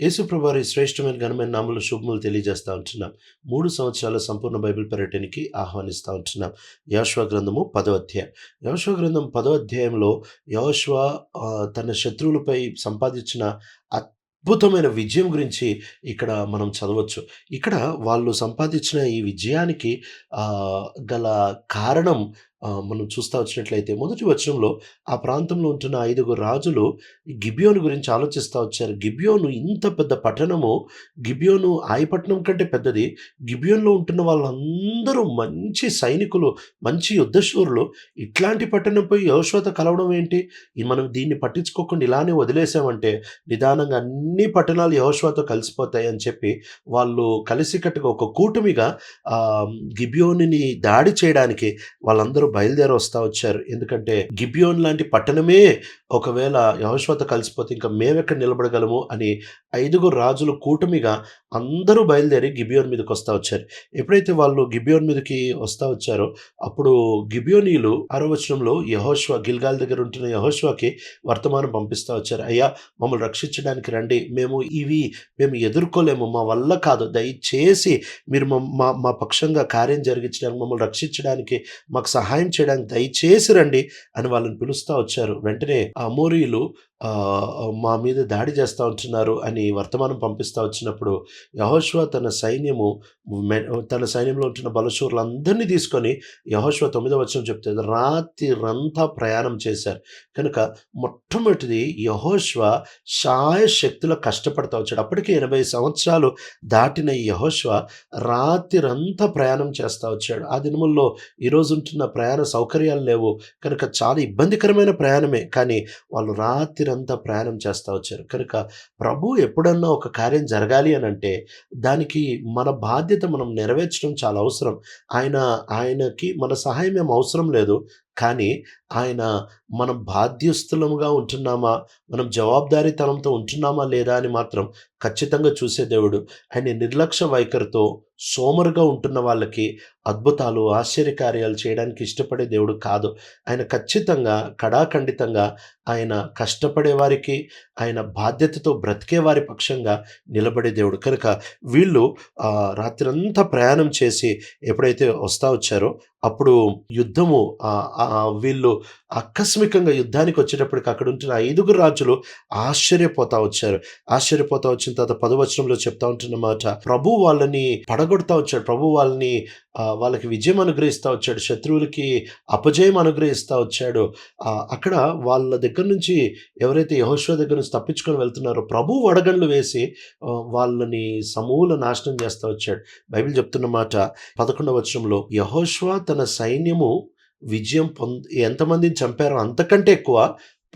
యేసుప్రభువారి శ్రేష్టమైన ఘనమైన నామలు శుభములు తెలియజేస్తూ ఉంటున్నాం. మూడు సంవత్సరాల సంపూర్ణ బైబిల్ పర్యటనకి ఆహ్వానిస్తూ ఉంటున్నాం. యోశ్వ గ్రంథము పదో అధ్యాయం. యోశ్వ గ్రంథం పదో అధ్యాయంలో యోశ్వ తన శత్రువులపై సంపాదించిన అద్భుతమైన విజయం గురించి ఇక్కడ మనం చదవచ్చు. ఇక్కడ వాళ్ళు సంపాదించిన ఈ విజయానికి గల కారణం మనం చూస్తా వచ్చినట్లయితే మొదటి వచనంలో ఆ ప్రాంతంలో ఉంటున్న ఐదుగురు రాజులు గిబియోను గురించి ఆలోచిస్తూ వచ్చారు. గిబియోను ఇంత పెద్ద పట్టణము గిబియోను ఆయపట్నం కంటే పెద్దది. గిబియోన్లో ఉంటున్న వాళ్ళందరూ మంచి సైనికులు మంచి యుద్ధశూరులు. ఇట్లాంటి పట్టణంపై యోశ్వత కలవడం ఏంటి? మనం దీన్ని పట్టించుకోకుండా ఇలానే వదిలేసామంటే నిదానంగా అన్ని పట్టణాలు యహోశ్వతో కలిసిపోతాయి అని చెప్పి వాళ్ళు కలిసికట్టుగా ఒక కూటమిగా గిబియోని దాడి చేయడానికి వాళ్ళందరూ బయలుదేరి వస్తా వచ్చారు. ఎందుకంటే గిబియోన్ లాంటి పట్టణమే ఒకవేళ యహోశ్వత కలిసిపోతే ఇంకా మేమెక్కడ నిలబడగలము అని ఐదుగురు రాజులు కూటమిగా అందరూ బయలుదేరి గిబియోన్ మీదకి వస్తా వచ్చారు. ఎప్పుడైతే వాళ్ళు గిబియోన్ మీదకి వస్తా వచ్చారో అప్పుడు గిబియోనీలు ఆరో యహోశ్వ గిల్గాల్ దగ్గర ఉంటున్న యహోశ్వకి వర్తమానం పంపిస్తా వచ్చారు. అయ్యా మమ్మల్ని రక్షించడానికి రండి. మేము ఇవి మేము ఎదుర్కోలేము. మా వల్ల కాదు. దయచేసి మీరు మా మా పక్షంగా కార్యం జరిగించడానికి మమ్మల్ని రక్షించడానికి మాకు సహాయం చేయడానికి దయచేసి రండి అని వాళ్ళని పిలుస్తూ వచ్చారు. వెంటనే ఆ మోరీలు మా మీద దాడి చేస్తూ ఉంటున్నారు అని వర్తమానం పంపిస్తూ వచ్చినప్పుడు యహోశ్వ తన సైన్యము తన సైన్యంలో ఉంటున్న బలశూరులందరినీ తీసుకొని యహోశ్వ తొమ్మిదవ వచ్చిన చెప్తే రాత్రిరంతా ప్రయాణం చేశారు. కనుక మొట్టమొదటిది యహోశ్వ శాయశక్తిలో కష్టపడతా వచ్చాడు. అప్పటికే ఎనభై సంవత్సరాలు దాటిన ఈ యహోశ్వ రాత్రిరంతా ప్రయాణం చేస్తూ వచ్చాడు. ఆ దినముల్లో ఈరోజు ఉంటున్న ప్రయాణ సౌకర్యాలు లేవు. కనుక చాలా ఇబ్బందికరమైన ప్రయాణమే. కానీ వాళ్ళు రాత్రి రాత్రిరంతా ప్రయాణం చేస్తూ వచ్చారు. కనుక ప్రభు ఎప్పుడన్నా ఒక కార్యం జరగాలి అని అంటే దానికి మన బాధ్యత మనం నెరవేర్చడం చాలా అవసరం. ఆయన ఆయనకి మన సహాయం ఏం అవసరం లేదు. కానీ ఆయన మనం బాధ్యస్థులముగా ఉంటున్నామా? మనం జవాబుదారీతనంతో ఉంటున్నామా లేదా అని మాత్రం ఖచ్చితంగా చూసే దేవుడు. ఆయన నిర్లక్ష్య వైఖరితో సోమరుగా ఉంటున్న వాళ్ళకి అద్భుతాలు ఆశ్చర్యకార్యాలు చేయడానికి ఇష్టపడే దేవుడు కాదు. ఆయన ఖచ్చితంగా కడాఖండితంగా ఆయన కష్టపడే వారికి ఆయన బాధ్యతతో బ్రతికే వారి పక్షంగా నిలబడే దేవుడు. కనుక వీళ్ళు రాత్రంతా ప్రయాణం చేసి ఎప్పుడైతే వస్తా వచ్చారో అప్పుడు యుద్ధము ఆ, ఆ, వీళ్ళు ఆకస్మికంగా యుద్ధానికి వచ్చేటప్పటికి అక్కడ ఉంటున్న ఐదుగురు రాజులు ఆశ్చర్యపోతా వచ్చారు. ఆశ్చర్యపోతా వచ్చిన తర్వాత పదవచనంలో చెప్తా ఉంటున్న మాట ప్రభు వాళ్ళని పడగొడతా వచ్చాడు. ప్రభు వాళ్ళని వాళ్ళకి విజయం అనుగ్రహిస్తూ వచ్చాడు శత్రువులకి అపజయం అనుగ్రహిస్తూ వచ్చాడు. అక్కడ వాళ్ళ దగ్గర నుంచి ఎవరైతే యహోశ్వ దగ్గర నుంచి తప్పించుకొని వెళ్తున్నారో ప్రభు వడగండ్లు వేసి వాళ్ళని సమూల నాశనం చేస్తా వచ్చాడు. బైబిల్ చెప్తున్న మాట పదకొండవ వచనంలో యహోశ్వ తన సైన్యము విజయం పొంద ఎంతమందిని చంపారో అంతకంటే ఎక్కువ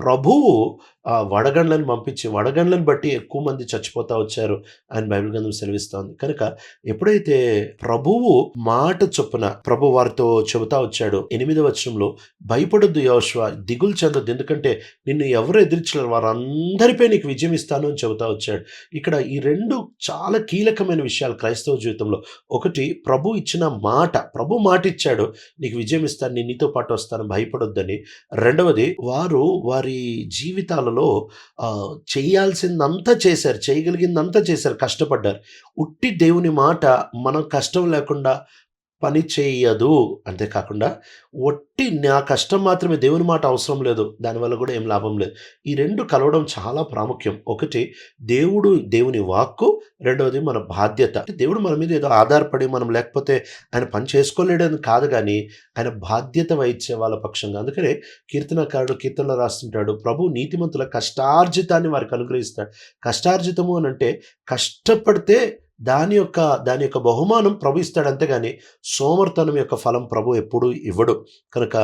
ప్రభువు వడగండ్లను పంపించి వడగండ్లను బట్టి ఎక్కువ మంది చచ్చిపోతా వచ్చారు అని బైబిల్ గ్రంథం సెలవిస్తోంది. కనుక ఎప్పుడైతే ప్రభువు మాట చొప్పున ప్రభు వారితో చెబుతా వచ్చాడు ఎనిమిదవ వచనంలో భయపడొద్దు యోశ్వ దిగులు చెందొద్దు. ఎందుకంటే నిన్ను ఎవరు ఎదిరించలేరు వారందరిపై నీకు విజయం ఇస్తాను అని చెబుతా వచ్చాడు. ఇక్కడ ఈ రెండు చాలా కీలకమైన విషయాలు క్రైస్తవ జీవితంలో. ఒకటి ప్రభు ఇచ్చిన మాట ప్రభు మాట ఇచ్చాడు నీకు విజయం ఇస్తాను నేను నీతో పాటు వస్తాను భయపడొద్దని. రెండవది వారు వారి జీవితాలు ఆ, చేయాల్సిందంతా చేశారు చేయగలిగిందంతా చేశారు కష్టపడ్డారు. ఉట్టి దేవుని మాట మనం కష్టం లేకుండా పని చేయదు. అంతేకాకుండా ఒట్టి నా కష్టం మాత్రమే దేవుని మాట అవసరం లేదు. దానివల్ల కూడా ఏం లాభం లేదు. ఈ రెండు కలవడం చాలా ప్రాముఖ్యం. ఒకటి దేవుడు దేవుని వాక్కు రెండవది మన బాధ్యత. దేవుడు మన మీద ఏదో ఆధారపడి మనం లేకపోతే ఆయన పని చేసుకోలేడని కాదు కానీ ఆయన బాధ్యత వహించే వాళ్ళ పక్షంగా. అందుకనే కీర్తనకారుడు కీర్తనలో రాస్తుంటాడు. ప్రభు నీతిమంతుల కష్టార్జితాన్ని వారికి అనుగ్రహిస్తాడు. కష్టార్జితము అని అంటే కష్టపడితే దాని యొక్క దాని యొక్క బహుమానం ప్రభు ఇస్తాడు అంతేగాని సోమర్తనం యొక్క ఫలం ప్రభు ఎప్పుడు ఇవ్వడు. కనుక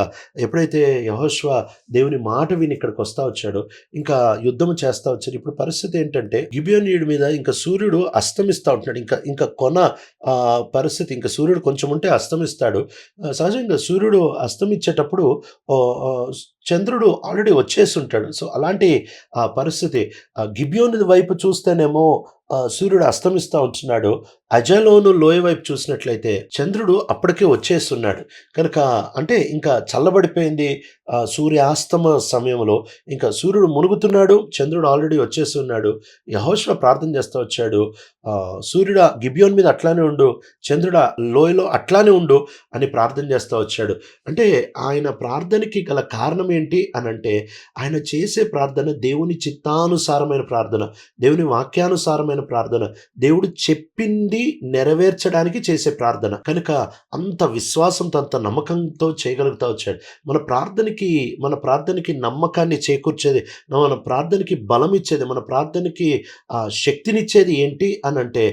ఎప్పుడైతే యహోశ్వ దేవుని మాట విని ఇక్కడికి వస్తా వచ్చాడో ఇంకా యుద్ధం చేస్తా వచ్చాడు ఇప్పుడు పరిస్థితి ఏంటంటే గిబియోనీయుడి మీద ఇంకా సూర్యుడు అస్తమిస్తూ ఉంటున్నాడు. ఇంకా ఇంకా కొన పరిస్థితి ఇంకా సూర్యుడు కొంచెం ఉంటే అస్తమిస్తాడు. సహజంగా సూర్యుడు అస్తమించేటప్పుడు చంద్రుడు ఆల్రెడీ వచ్చేసి ఉంటాడు సో అలాంటి ఆ పరిస్థితి ఆ గిబియోని వైపు చూస్తేనేమో సూర్యుడు అస్తమిస్తూ ఉంటున్నాడు. అజలోను లోయ వైపు చూసినట్లయితే చంద్రుడు అప్పటికే వచ్చేస్తున్నాడు. కనుక అంటే ఇంకా చల్లబడిపోయింది. సూర్యాస్తమ సమయంలో ఇంకా సూర్యుడు మునుగుతున్నాడు. చంద్రుడు ఆల్రెడీ వచ్చేస్తున్నాడు. యహోష్వ ప్రార్థన చేస్తూ వచ్చాడు. సూర్యుడు గిబియోన్ మీద అట్లానే ఉండు. చంద్రుడు లోయలో అట్లానే ఉండు అని ప్రార్థన చేస్తూ వచ్చాడు. అంటే ఆయన ప్రార్థనకి గల కారణం ఏంటి అని అంటే ఆయన చేసే ప్రార్థన దేవుని చిత్తానుసారమైన ప్రార్థన దేవుని వాక్యానుసారమైన ప్రార్థన దేవుడు చెప్పింది నెరవేర్చడానికి చేసే ప్రార్థన. కనుక అంత విశ్వాసంతో అంత నమ్మకంతో చేయగలుగుతా వచ్చాడు మన ప్రార్థనకి మన ప్రార్థనకి నమ్మకాన్ని చేకూర్చేది మన ప్రార్థనకి బలం ఇచ్చేది మన ప్రార్థనకి ఆ, శక్తినిచ్చేది ఏంటి అని అంటే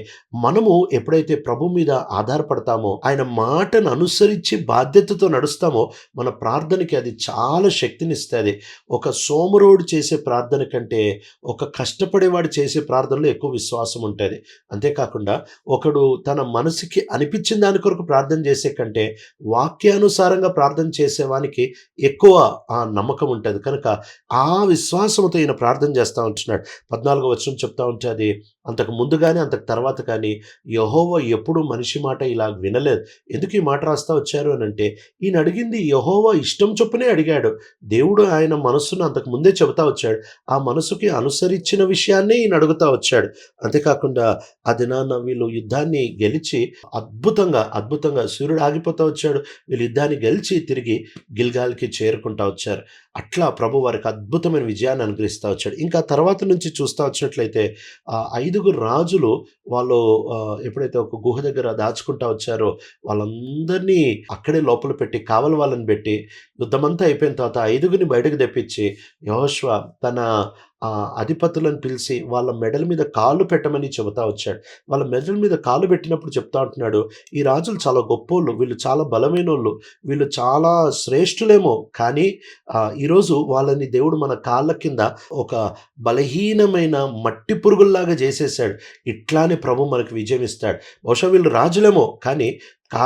మనము ఎప్పుడైతే ప్రభు మీద ఆధారపడతామో ఆయన మాటను అనుసరించి బాధ్యతతో నడుస్తామో మన ప్రార్థనకి అది చాలా శక్తినిస్తుంది. ఒక సోమరోడు చేసే ప్రార్థన కంటే ఒక కష్టపడేవాడు చేసే ప్రార్థనలో ఎక్కువ విశ్వాసం ఉంటుంది. అంతేకాకుండా ఒకడు తన మనసుకి అనిపించిన దాని కొరకు ప్రార్థన చేసే కంటే వాక్యానుసారంగా ప్రార్థన చేసేవానికి ఎక్కువ ఆ నమ్మకం ఉంటుంది. కనుక ఆ విశ్వాసంతో ఈయన ప్రార్థన చేస్తూ ఉంటున్నాడు. పద్నాలుగో వచనం చెప్తా ఉంటుంది అంతకు ముందు కానీ అంతకు తర్వాత కానీ యహోవ ఎప్పుడు మనిషి మాట ఇలా వినలేదు. ఎందుకు ఈ మాట రాస్తా వచ్చారు అని అంటే ఈయన అడిగింది యహోవ ఇష్టం చొప్పునే అడిగాడు. దేవుడు ఆయన మనస్సును అంతకు ముందే చెబుతా వచ్చాడు. ఆ మనసుకి అనుసరించిన విషయాన్నే ఈయన అడుగుతా వచ్చాడు. అంతేకాకుండా ఆ దినాన వీళ్ళు యుద్ధాన్ని గెలిచి అద్భుతంగా అద్భుతంగా సూర్యుడు ఆగిపోతా వచ్చాడు. వీళ్ళు యుద్ధాన్ని గెలిచి తిరిగి గిల్గాల్కి చేరుకుంటా వచ్చారు. అట్లా ప్రభు వారికి అద్భుతమైన విజయాన్ని అనుగ్రహిస్తూ వచ్చాడు. ఇంకా తర్వాత నుంచి చూస్తూ వచ్చినట్లయితే ఆ ఐదుగురు రాజులు వాళ్ళు ఎప్పుడైతే ఒక గుహ దగ్గర దాచుకుంటా వచ్చారో వాళ్ళందరినీ అక్కడే లోపల పెట్టి కావలి వాళ్ళని పెట్టి యుద్ధమంతా అయిపోయిన తర్వాత ఐదుగురిని బయటకు తెప్పించి యోష్వ తన ఆ, అధిపతులను పిలిచి వాళ్ళ మెడల మీద కాళ్ళు పెట్టమని చెబుతా వచ్చాడు. వాళ్ళ మెడల మీద కాళ్ళు పెట్టినప్పుడు చెప్తా ఉంటున్నాడు ఈ రాజులు చాలా గొప్పోళ్ళు వీళ్ళు చాలా బలమైన వాళ్ళు వీళ్ళు చాలా శ్రేష్ఠులేమో కానీ ఈరోజు వాళ్ళని దేవుడు మన కాళ్ళ కింద ఒక బలహీనమైన మట్టి పురుగుల్లాగా చేసేసాడు. ఇట్లానే ప్రభు మనకు విజయం ఇస్తాడు. బహుశా వీళ్ళు రాజులేమో కానీ కా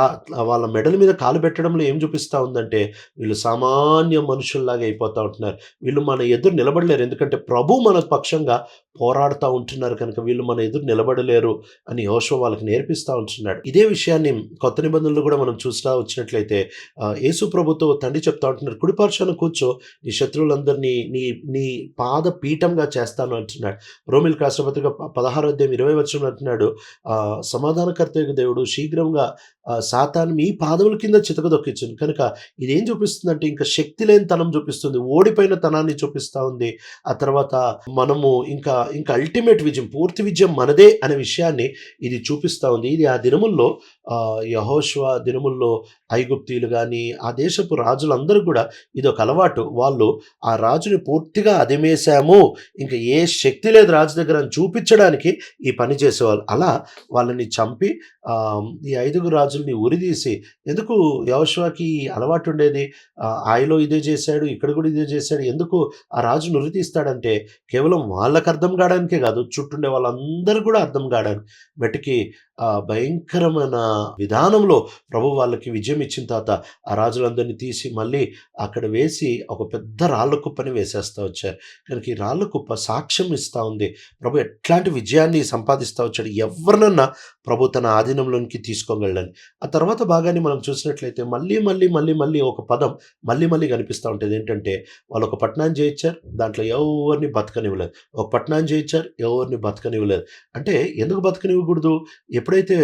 వాళ్ళ మెడల మీద కాలు పెట్టడంలో ఏం చూపిస్తూ ఉందంటే వీళ్ళు సామాన్య మనుషుల్లాగా అయిపోతూ ఉంటున్నారు. వీళ్ళు మన ఎదురు నిలబడలేరు. ఎందుకంటే ప్రభు మన పక్షంగా పోరాడుతూ ఉంటున్నారు కనుక వీళ్ళు మన ఎదురు నిలబడలేరు అని యోశువ వాళ్ళకి నేర్పిస్తూ ఉంటున్నాడు. ఇదే విషయాన్ని కొత్త నిబంధనలు కూడా మనం చూస్తూ వచ్చినట్లయితే యేసు ప్రభుతో తండ్రి చెప్తా ఉంటున్నారు కుడిపరచను కూర్చో నీ శత్రువులందరినీ నీ నీ పాద పీఠంగా చేస్తాను అంటున్నాడు. రోమిల్ రాష్ట్రపతిగా పదహారు అధ్యాయం ఇరవై వచ్చిన అంటున్నాడు సమాధానకర్త దేవుడు శీఘ్రంగా సాతాను మీ పాదముల కింద చితకదొక్కించింది కనుక ఇదేం చూపిస్తుందంటే ఇంకా శక్తి లేని తనం చూపిస్తుంది. ఓడిపోయిన తనాన్ని చూపిస్తూ ఉంది. ఆ తర్వాత మనము ఇంకా ఇంకా అల్టిమేట్ విజయం పూర్తి విజయం మనదే అనే విషయాన్ని ఇది చూపిస్తూ ఉంది. ఇది ఆ దినముల్లో యహోష్వ దినముల్లో ఐగుప్తీయులు కానీ ఆ దేశపు రాజులందరూ కూడా ఇది ఒక అలవాటు. వాళ్ళు ఆ రాజుని పూర్తిగా అదిమేశాము ఇంకా ఏ శక్తి లేదు రాజు దగ్గర చూపించడానికి ఈ పని చేసేవాళ్ళు. అలా వాళ్ళని చంపి ఈ ఐదుగురు రాజుల్ని ఉరిదీసి ఎందుకు యవశ్వాకి అలవాటు ఉండేది ఆయలో ఇదే చేశాడు ఇక్కడ కూడా ఇదే చేశాడు ఎందుకు ఆ రాజును ఉరితీస్తాడంటే కేవలం వాళ్ళకు అర్థం కావడానికే కాదు చుట్టుండే వాళ్ళందరూ కూడా అర్థం కావడానికి మెటికి ఆ భయంకరమైన విధానంలో ప్రభు వాళ్ళకి విజయం ఇచ్చిన తర్వాత ఆ రాజులందరినీ తీసి మళ్ళీ అక్కడ వేసి ఒక పెద్ద రాళ్ళ కుప్పని వేసేస్తూ వచ్చారు. కనుక ఈ రాళ్ళ కుప్ప సాక్ష్యం ఇస్తూ ఉంది. ప్రభు ఎట్లాంటి విజయాన్ని సంపాదిస్తూ వచ్చాడు? ఎవరినన్నా ప్రభు తన ఆధీనంలోనికి తీసుకోగలని ఆ తర్వాత భాగాన్ని మనం చూసినట్లయితే మళ్ళీ మళ్ళీ మళ్ళీ మళ్ళీ ఒక పదం మళ్ళీ మళ్ళీ కనిపిస్తూ ఉంటుంది. ఏంటంటే వాళ్ళు ఒక పట్టణాన్ని చేయించారు దాంట్లో ఎవరిని బతకనివ్వలేదు. ఒక పట్టణాన్ని చేయించారు ఎవరిని బతకనివ్వలేదు. అంటే ఎందుకు బతకనివ్వకూడదు? ఎప్పుడైతే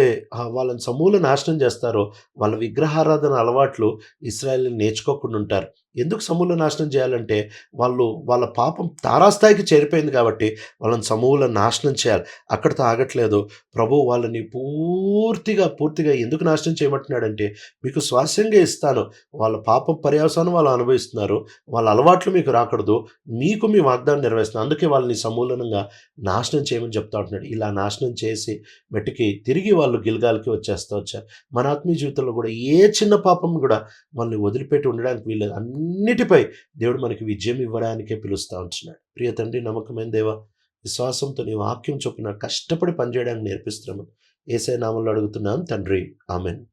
వాళ్ళని సమూల నాశనం చేస్తారో వాళ్ళ విగ్రహారాధన అలవాట్లు ఇస్రాయల్ని నేర్చుకోకుండా ఉంటారు. ఎందుకు సమూల నాశనం చేయాలంటే వాళ్ళు వాళ్ళ పాపం తారాస్థాయికి చేరిపోయింది కాబట్టి వాళ్ళని సమూల నాశనం చేయాలి. అక్కడితో ఆగట్లేదు ప్రభు వాళ్ళని పూర్తిగా పూర్తిగా ఎందుకు నాశనం చేయమంటున్నాడంటే మీకు స్వాస్యంగా ఇస్తాను. వాళ్ళ పాపం పర్యావసానం వాళ్ళు అనుభవిస్తున్నారు. వాళ్ళ అలవాట్లు మీకు రాకూడదు. మీకు మీ వాగ్దానం నెరవేరుస్తున్నాను అందుకే వాళ్ళని సమూలంగా నాశనం చేయమని చెప్తా ఉంటున్నాడు. ఇలా నాశనం చేసి మెట్టుకి తిరిగి వాళ్ళు గిల్గాలకి వచ్చేస్తూ వచ్చారు. మన ఆత్మీయ జీవితంలో కూడా ఏ చిన్న పాపం కూడా వాళ్ళని వదిలిపెట్టి ఉండడానికి వీళ్ళది అన్నిటిపై దేవుడు మనకి విజయం ఇవ్వడానికే పిలుస్తూ ఉంటున్నాడు. ప్రియ తండ్రి నమ్మకమైన దేవ విశ్వాసంతో నీ వాక్యం చొప్పున కష్టపడి పనిచేయడానికి నేర్పిస్తున్నాము. ఏసై నామంలో అడుగుతున్నాం తండ్రి ఆమెన్.